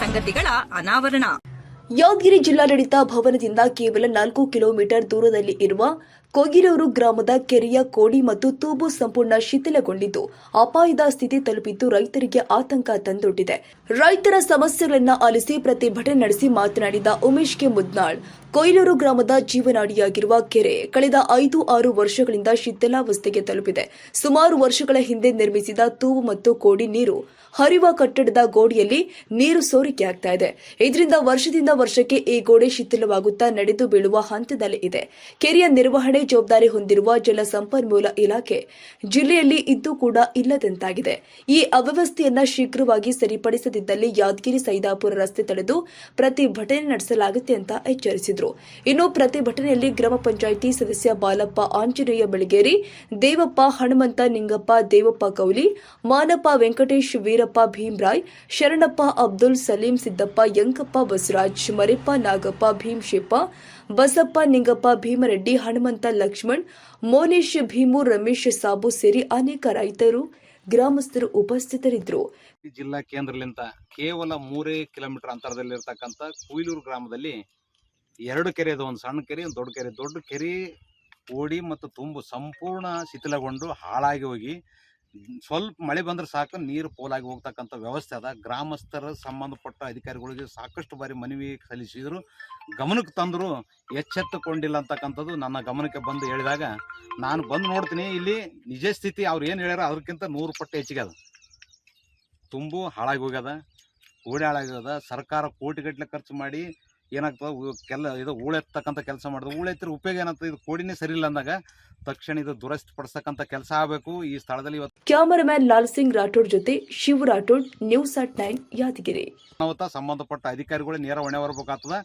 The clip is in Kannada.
ಸಂಗತಿಗಳ ಅನಾವರಣ. ಯಾದಗಿರಿ ಜಿಲ್ಲಾಡಳಿತ ಭವನದಿಂದ ಕೇವಲ ನಾಲ್ಕು ಕಿಲೋಮೀಟರ್ ದೂರದಲ್ಲಿ ಇರುವ ಕೊಗಿರೂರು ಗ್ರಾಮದ ಕೆರೆಯ ಕೋಡಿ ಮತ್ತು ತೂಬು ಸಂಪೂರ್ಣ ಶಿಥಿಲಗೊಂಡಿದ್ದು, ಅಪಾಯದ ಸ್ಥಿತಿ ತಲುಪಿದ್ದು ರೈತರಿಗೆ ಆತಂಕ ತಂದೊಡ್ಡಿದೆ. ರೈತರ ಸಮಸ್ಯೆಗಳನ್ನು ಆಲಿಸಿ ಪ್ರತಿಭಟನೆ ನಡೆಸಿ ಮಾತನಾಡಿದ ಉಮೇಶ್ ಕೆ ಮುದ್ನಾಳ್ ಕೊಯ್ಲೂರು ಗ್ರಾಮದ ಜೀವನಾಡಿಯಾಗಿರುವ ಕೆರೆ ಕಳೆದ ಐದು ಆರು ವರ್ಷಗಳಿಂದ ಶಿಥಿಲಾವಸ್ಥೆಗೆ ತಲುಪಿದೆ. ಸುಮಾರು ವರ್ಷಗಳ ಹಿಂದೆ ನಿರ್ಮಿಸಿದ ತೂವು ಮತ್ತು ಕೋಡಿ ನೀರು ಹರಿವ ಕಟ್ಟಡದ ಗೋಡಿಯಲ್ಲಿ ನೀರು ಸೋರಿಕೆಯಾಗ್ತಾ ಇದೆ. ಇದರಿಂದ ವರ್ಷದಿಂದ ವರ್ಷಕ್ಕೆ ಈ ಗೋಡೆ ಶಿಥಿಲವಾಗುತ್ತಾ ನಡೆದು ಬೀಳುವ ಹಂತದಲ್ಲಿ ಇದೆ. ಕೆರೆಯ ನಿರ್ವಹಣೆ ಜವಾಬ್ದಾರಿ ಹೊಂದಿರುವ ಜಲಸಂಪನ್ಮೂಲ ಇಲಾಖೆ ಜಿಲ್ಲೆಯಲ್ಲಿ ಇದ್ದು ಕೂಡ ಇಲ್ಲದಂತಾಗಿದೆ. ಈ ಅವ್ಯವಸ್ಥೆಯನ್ನ ಶೀಘ್ರವಾಗಿ ಸರಿಪಡಿಸದಿದ್ದಲ್ಲಿ ಯಾದಗಿರಿ, ಸೈದಾಪುರ ರಸ್ತೆ ತಡೆದು ಪ್ರತಿಭಟನೆ ನಡೆಸಲಾಗುತ್ತೆ ಅಂತ ಎಚ್ಚರಿಸಿದ್ರು. ಇನ್ನು ಪ್ರತಿಭಟನೆಯಲ್ಲಿ ಗ್ರಾಮ ಪಂಚಾಯಿತಿ ಸದಸ್ಯ ಬಾಲಪ್ಪ ಆಂಜನೇಯ ಬೆಳಗೇರಿ, ದೇವಪ್ಪ ಹನುಮಂತ ನಿಂಗಪ್ಪ, ದೇವಪ್ಪ ಕೌಲಿ, ಮಾನಪ್ಪ ವೆಂಕಟೇಶ್, ವೀರಪ್ಪ ಭೀಮ್ರಾಯ್, ಶರಣಪ್ಪ ಅಬ್ದುಲ್ ಸಲೀಂ, ಸಿದ್ದಪ್ಪ ಯಂಕಪ್ಪ ಬಸವರಾಜ್ ಮರಿಪ್ಪ ನಾಗಪ್ಪ ಭೀಮಶೆಪ್ಪ ಬಸಪ್ಪ, ನಿಂಗಪ್ಪ, ಭೀಮರೆಡ್ಡಿ, ಹನುಮಂತ, ಲಕ್ಷ್ಮಣ್, ಮೋನೇಶ್, ಭೀಮು, ರಮೇಶ್, ಸಾಬು ಸೇರಿ ಅನೇಕ ರೈತರು, ಗ್ರಾಮಸ್ಥರು ಉಪಸ್ಥಿತರಿದ್ದರು. ಜಿಲ್ಲಾ ಕೇಂದ್ರಲಿಂದ ಕೇವಲ ಮೂರೇ ಕಿಲೋಮೀಟರ್ ಅಂತರದಲ್ಲಿರ್ತಕ್ಕಂಥ ಕುಯ್ಲೂರು ಗ್ರಾಮದಲ್ಲಿ ಎರಡು ಕೆರೆ ಅದು ಒಂದು ಸಣ್ಣ ಕೆರೆ, ಒಂದು ದೊಡ್ಡ ಕೆರೆ. ದೊಡ್ಡ ಕೆರೆ ಓಡಿ ಮತ್ತು ತುಂಬು ಸಂಪೂರ್ಣ ಶಿಥಿಲಗೊಂಡು ಹಾಳಾಗಿ ಹೋಗಿ ಸ್ವಲ್ಪ ಮಳೆ ಬಂದ್ರೆ ಸಾಕು, ನೀರು ಪೋಲಾಗಿ ಹೋಗ್ತಕ್ಕಂಥ ವ್ಯವಸ್ಥೆ ಅದ. ಗ್ರಾಮಸ್ಥರ ಸಂಬಂಧಪಟ್ಟ ಅಧಿಕಾರಿಗಳಿಗೆ ಸಾಕಷ್ಟು ಬಾರಿ ಮನವಿ ಸಲ್ಲಿಸಿದ್ರು. ಗಮನಕ್ಕೆ ತಂದರು, ಎಚ್ಚೆತ್ತುಕೊಂಡಿಲ್ಲ ಅಂತಕ್ಕಂಥದ್ದು ನನ್ನ ಗಮನಕ್ಕೆ ಬಂದು ಹೇಳಿದಾಗ, ನಾನು ಬಂದು ನೋಡ್ತೀನಿ, ಇಲ್ಲಿ ನಿಜ ಸ್ಥಿತಿ ಅವ್ರು ಏನು ಹೇಳ್ಯಾರ ಅದಕ್ಕಿಂತ ನೂರು ಪಟ್ಟು ಹೆಚ್ಚಿಗೆ ಅದ. ತುಂಬು ಹಾಳಾಗಿ ಹೋಗ್ಯದ, ಗೋಡೆ ಹಾಳಾಗ್ಯದ ಸರ್ಕಾರ ಕೋಟಿಗಟ್ಟಲೆ ಖರ್ಚು ಮಾಡಿ ಏನಾಗ್ತದೆ, ಕೆಲ ಇದು ಹೂಳೆತ್ತಕ್ಕಂಥ ಕೆಲಸ ಮಾಡಿದ್ರು ಹೂಳೆತ್ತಿರ ಉಪಯೋಗ ಏನಾಗ್ತದೆ ಇದು ಕೋಡಿನೇ ಸರಿ ಇಲ್ಲ ಅಂದಾಗ ತಕ್ಷಣ ಇದು ದುರಸ್ತಿ ಪಡಿಸ್ತಕ್ಕಂಥ ಕೆಲಸ ಆಗಬೇಕು. ಈ ಸ್ಥಳದಲ್ಲಿ ಇವತ್ತು ಕ್ಯಾಮರಾಮ್ಯಾನ್ ಲಾಲ್ ಸಿಂಗ್ ರಾಠೋಡ್ ಜೊತೆ Shiva Rathod news at nine Yadgiri. ಸಂಬಂಧಪಟ್ಟ ಅಧಿಕಾರಿಗಳು ನೇರ ಹೊಣೆ ಹೊರಬೇಕಾಗ್ತದ.